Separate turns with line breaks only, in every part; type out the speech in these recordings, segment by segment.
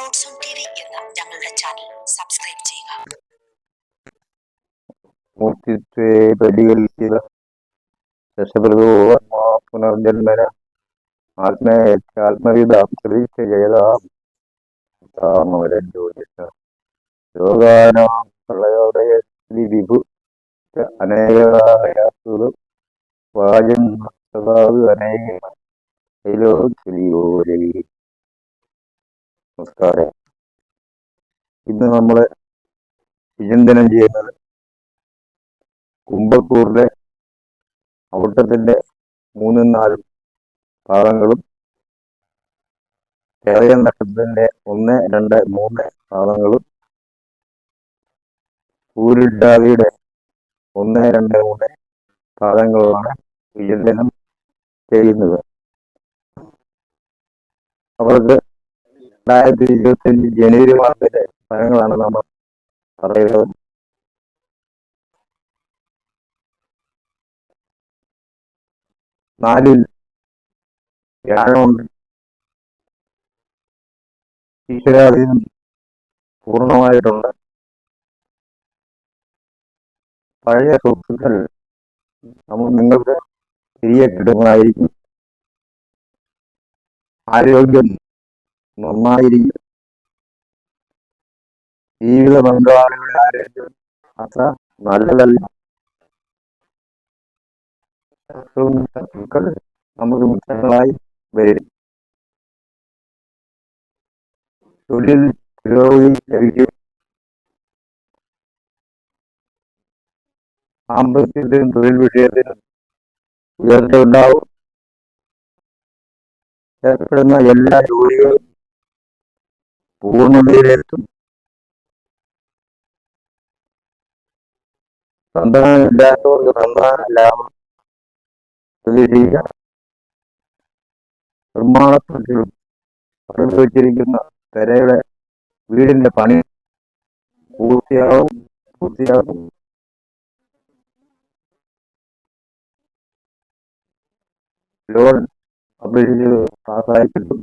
God's own T V എന്ന ഞങ്ങളുടെ channel subscribe ചെയ്യുക
മൂർത്തിത്വേ പരികൽപ്പിത രസപ്രദോ പുനർജന്മന ആത്മേ ആത്മവിധ പ്രതീക്ഷ ജയതാം താമരൻ ജ്യോതിഷ യോഗാനാം പ്രളയോദയ ശ്രീ വിഭു അനേകായാസുതു വാജൻ സദാവ് അനേക ഹൈലോ ശ്രീയോ രവി നമസ്കാരം. ഇന്ന് നമ്മൾ വിചിന്തനം ചെയ്യുന്നത് കുമ്പത്തൂറിലെ അവിട്ടത്തിന്റെ മൂന്നും നാലും പാദങ്ങളും കേരള നക്ഷത്രത്തിന്റെ ഒന്ന് രണ്ട് മൂന്ന് പാദങ്ങളും പൂരുണ്ടാവിയുടെ ഒന്ന് രണ്ട് മൂന്ന് പാദങ്ങളുമാണ് വിചിന്തനം ചെയ്യുന്നത്. അവർക്ക് രണ്ടായിരത്തി ഇരുപത്തി അഞ്ച് ജനുവരി മാസത്തിലെ ഫലങ്ങളാണ് നമ്മൾ പറയുന്നത്. നാലിൽ വ്യാഴമുണ്ട്. ഈശ്വരാധീനം പൂർണമായിട്ടുണ്ട്. പഴയ സ്വത്തുക്കൾ നമ്മൾ നിങ്ങൾക്ക് തിരികെ കിട്ടുന്നതായിരിക്കും. ആരോഗ്യം നന്നായിരിക്കും. ജീവിത പങ്കാളികളുടെ ആരോഗ്യം അത്ര നല്ലതല്ല. നമുക്ക് മിത്രങ്ങളായി വരും. തൊഴിൽ പുരോഗതി ലഭിക്കും. സാമ്പത്തികത്തിനും തൊഴിൽ വിഷയത്തിനും ഉയർച്ച ഉണ്ടാവും. ഏർപ്പെടുന്ന എല്ലാ ജോലികളും പൂർണതയിലെത്തും. സന്താനമില്ലാത്തവർക്ക് സന്താന നിർമ്മാണത്തിലും പണിത് വെച്ചിരിക്കുന്ന വീടിന്റെ പണി പൂർത്തിയാവും പൂർത്തിയാകും. ലോൺ അപേക്ഷിച്ച് പാസ്സായി കിട്ടും.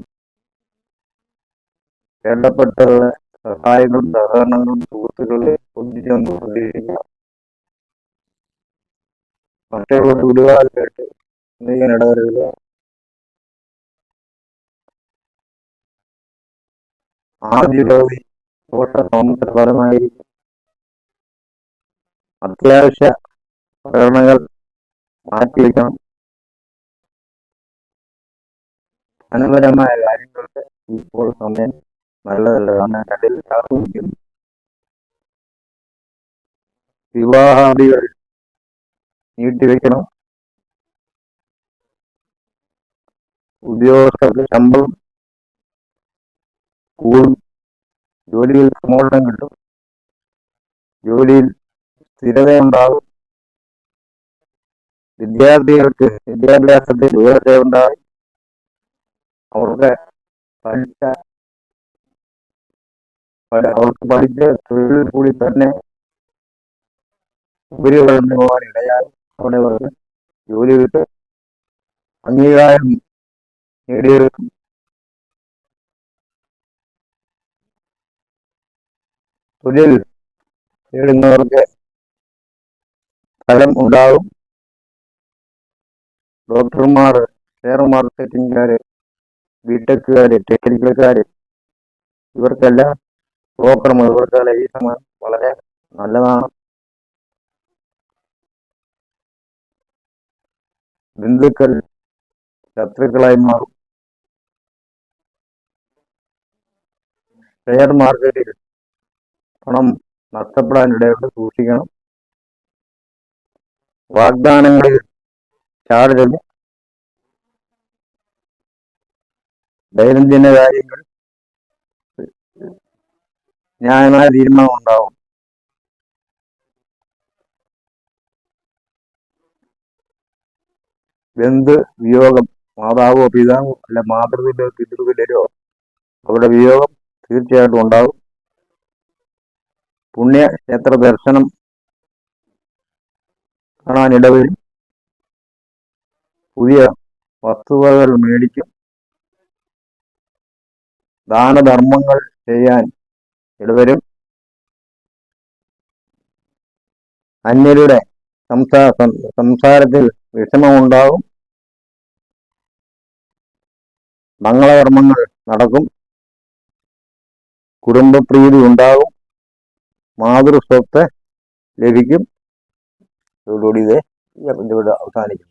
വേണ്ടപ്പെട്ടവരുടെ സഹായങ്ങളും സഹകരണങ്ങളും സുഹൃത്തുക്കളെ ഒന്നിച്ചൊന്ന് പ്രതീക്ഷിക്കാം മറ്റുള്ള വിടുവാനായിട്ട് നീങ്ങാൻ ഇടവരുക ആദ്യ പകുതി ദോഷ സമുദ്രപരമായിരിക്കും അത്യാവശ്യ പ്രകടനങ്ങൾ മാറ്റിവെക്കണം. ധനപരമായ കാര്യങ്ങൾക്ക് ഇപ്പോൾ സമയം കാത്തുനിൽക്കുന്നു വിവാഹാദികൾ നീട്ടിവെക്കണം. ഉദ്യോഗസ്ഥർക്ക് ശമ്പളം കൂടും. ജോലിയിൽ പ്രമോഷണം കിട്ടും. ജോലിയിൽ സ്ഥിരതയുണ്ടാകും. വിദ്യാർത്ഥികൾക്ക് വിദ്യാഭ്യാസത്തിൽ ഉയർച്ചയുണ്ടാകും. അവർക്ക് പഠിച്ച അവർക്ക് പഠിച്ച തൊഴിൽ കൂടി തന്നെ ഉപരിപഠനം പോകാൻ ഇടയാകും അവിടെ അവർക്ക് ജോലി കിട്ടും. അംഗീകാരം നേടിയെടുക്കും. തൊഴിൽ നേടുന്നവർക്ക് ഫലം ഉണ്ടാകും. ഡോക്ടർമാർ ഷെയർ മാർക്കറ്റിംഗുകാർ ബിടെക്കുകാർ ടെക്നിക്കൽക്കാർ ഇവർക്കെല്ലാം ബ്രോക്കർമാർ ഇവർക്കെല്ലാം ഈ സമയം വളരെ നല്ലതാണ്. ബന്ധുക്കൾ ശത്രുക്കളായി മാറും. ഷെയർ മാർക്കറ്റിൽ പണം നഷ്ടപ്പെടാനിടയുണ്ട് സൂക്ഷിക്കണം. വാഗ്ദാനങ്ങളിൽ ചാടരുത് ദൈനംദിന കാര്യങ്ങൾ ന്യായമായ തീരുമാനം ഉണ്ടാവും. ബന്ധു വിയോഗം? മാതാവോ പിതാവോ അല്ല മാതൃതിലോ പിതൃവിലോ അവരുടെ വിയോഗം തീർച്ചയായിട്ടും ഉണ്ടാകും. പുണ്യ ക്ഷേത്ര ദർശനം കാണാനിടവരും പുതിയ വസ്തുവകൾ മേടിക്കും. ദാനധർമ്മങ്ങൾ ചെയ്യാൻ ഇടവരും അന്യരുടെ സംസാര സംസാരത്തിൽ വിഷമമുണ്ടാകും. മംഗളകർമ്മങ്ങൾ നടക്കും. കുടുംബപ്രീതി ഉണ്ടാകും. മാതൃസ്വത്ത് ലഭിക്കും. ഇതോടുകൂടി ഇത് ഇവിടെ അവസാനിക്കും